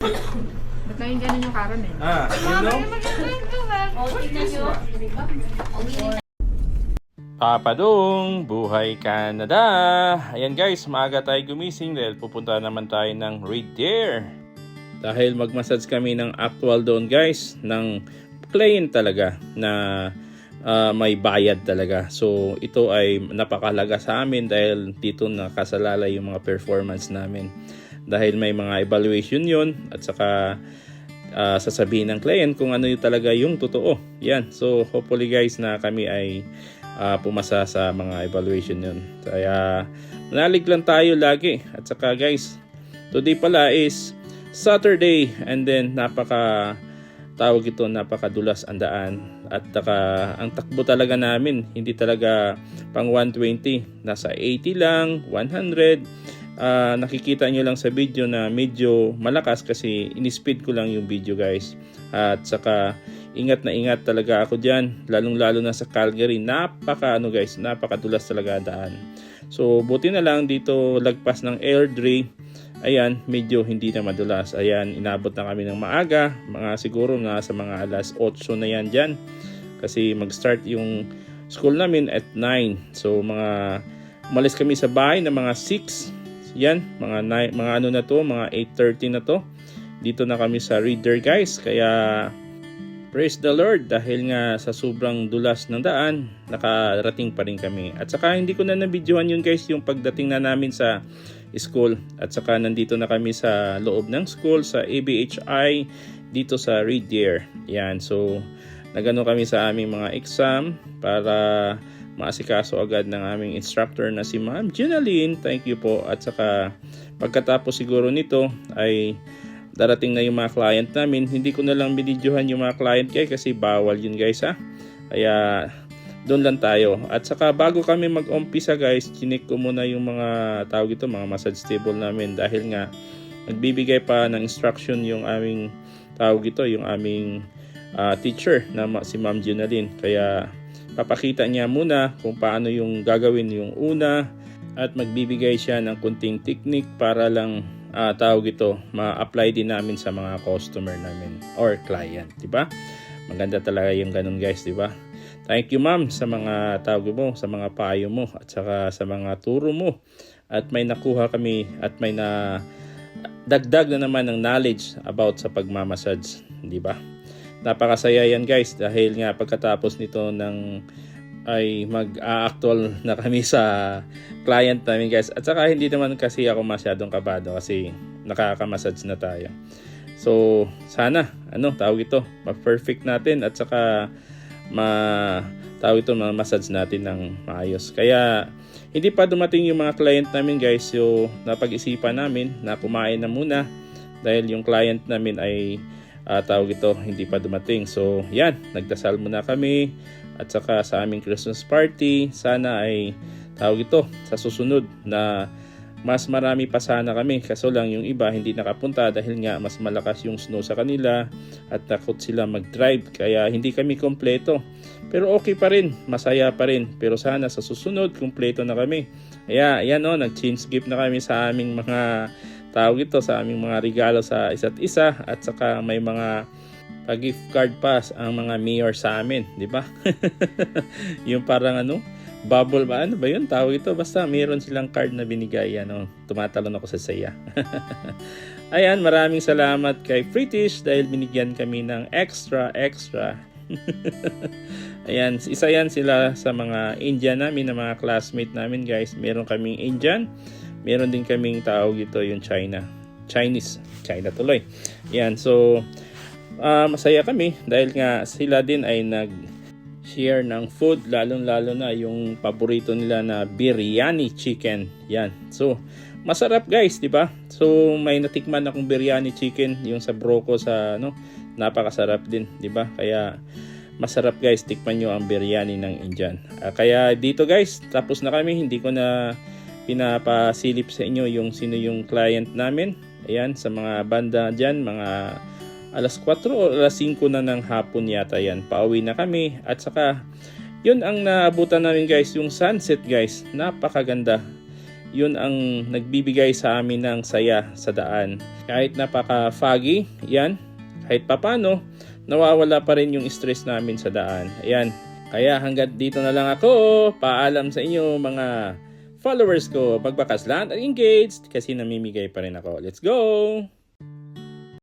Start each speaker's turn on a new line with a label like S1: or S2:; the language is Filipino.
S1: Ba't naging ganun yung karon eh?
S2: Ah, you know? Papadong, buhay Canada! Ayan guys, maaga tayo gumising dahil pupunta naman tayo ng Red Deer. Dahil magmassage kami ng actual doon guys, ng client talaga na ah, may bayad talaga. So ito ay napakalaga sa amin dahil dito nakasalala yung mga performance namin. Dahil may mga evaluation yun at saka ah, sasabihin ng client kung ano yung talaga yung totoo. Yan. So hopefully guys na kami ay ah, pumasa sa mga evaluation yun. Kaya manalig lang tayo lagi. At saka guys, today pala is Saturday and then napaka tawag ito napakadulas ang daan at saka ang takbo talaga namin hindi talaga pang 120 nasa 80 lang 100 Ah, nakikita nyo lang sa video na medyo malakas kasi inispeed ko lang yung video guys. At saka ingat na ingat talaga ako dyan. Lalong lalo na sa Calgary. Napaka ano guys napakadulas talaga daan. So buti na lang dito lagpas ng Airdrie ayan medyo hindi na madulas. Ayan inabot na kami ng maaga. Mga siguro na sa mga alas 8 na yan dyan. Kasi mag start yung school namin at 9 so mga umalis kami sa bahay ng mga 6 yan, mga ni- mga ano na to, mga 8:30 na to. Dito na kami sa reader guys, kaya praise the Lord dahil nga sa sobrang dulas ng daan, nakarating pa rin kami. At saka hindi ko na nabidyohan yun guys, yung pagdating na namin sa school. At saka nandito na kami sa loob ng school, sa ABHI, dito sa Red Deer. Yan, so nagano kami sa aming mga exam para maasikaso agad ng aming instructor na si Ma'am Ginaline. Thank you po. At saka pagkatapos siguro nito ay darating na yung mga client namin. Hindi ko na lang binidyohan yung mga client kay kasi bawal yun guys ha. Kaya doon lang tayo. At saka bago kami mag-umpisa guys, chinik ko muna yung mga tawag ito, mga massage table namin dahil nga nagbibigay pa ng instruction yung aming tawag ito, yung aming ah, teacher na si Ma'am Ginaline. Kaya papakita niya muna kung paano yung gagawin yung una at magbibigay siya ng kunting technique para lang ah, tawag ito ma-apply din namin sa mga customer namin or client, di ba? Maganda talaga yung ganun guys, di ba? Thank you ma'am sa mga tawag mo, sa mga payo mo at saka sa mga turo mo. At may nakuha kami at may na dagdag na naman ng knowledge about sa pagmamassage, di ba? Napakasaya yan guys dahil nga pagkatapos nito ng ay mag-actual na kami sa client namin guys. At saka hindi naman kasi ako masyadong kabado kasi nakakamassage na tayo. So, sana, ano, tawag ito, ma-perfect natin at saka ma tawag ito, ma-massage natin ng maayos. Kaya, hindi pa dumating yung mga client namin guys. So, napag-isipan namin na kumain na muna dahil yung client namin ay ah, tawag ito, hindi pa dumating. So, yan, nagdasal muna kami. At saka sa aming Christmas party, sana ay tawag ito sa susunod na mas marami pa sana kami. Kaso lang yung iba hindi nakapunta dahil nga mas malakas yung snow sa kanila at takot sila mag-drive. Kaya hindi kami kompleto pero okay pa rin masaya pa rin. Pero sana sa susunod kompleto na kami. Kaya ayan o nag-change gift na kami sa aming mga tawag ito sa aming mga regalo sa isa't isa at saka may mga pa-gift card pass ang mga mayor sa amin, di ba? yung parang ano, bubble ba? Ano ba yun? Tawag ito. Basta meron silang card na binigay. Ano, tumatalon ako sa saya. Ayan, maraming salamat kay British dahil binigyan kami ng extra, extra. Ayan, isa yan sila sa mga Indian namin, na mga classmate namin guys. Meron kaming Indian, meron din kaming tawag ito yung China. Chinese, China tuloy. Yan, so ah, masaya kami dahil nga sila din ay nag share ng food. Lalong lalo na yung paborito nila na biryani chicken. Yan. So masarap guys di ba? So may natikman akong biryani chicken yung sa Broco sa ano napakasarap din di ba? Kaya masarap guys tikman nyo ang biryani ng Indian. Ah, kaya dito guys tapos na kami. Hindi ko na pinapasilip sa inyo yung sino yung client namin. Ayan, sa mga banda dyan, mga alas 4 o alas 5 na ng hapon yata yan. Pauwi na kami at saka yun ang naabutan namin guys, yung sunset guys. Napakaganda. Yun ang nagbibigay sa amin ng saya sa daan. Kahit napaka-foggy, yan, kahit papano, nawawala pa rin yung stress namin sa daan. Ayan, kaya hanggat dito na lang ako. Paalam sa inyo mga followers ko. Pagbakaslan at engaged kasi namimigay pa rin ako. Let's go!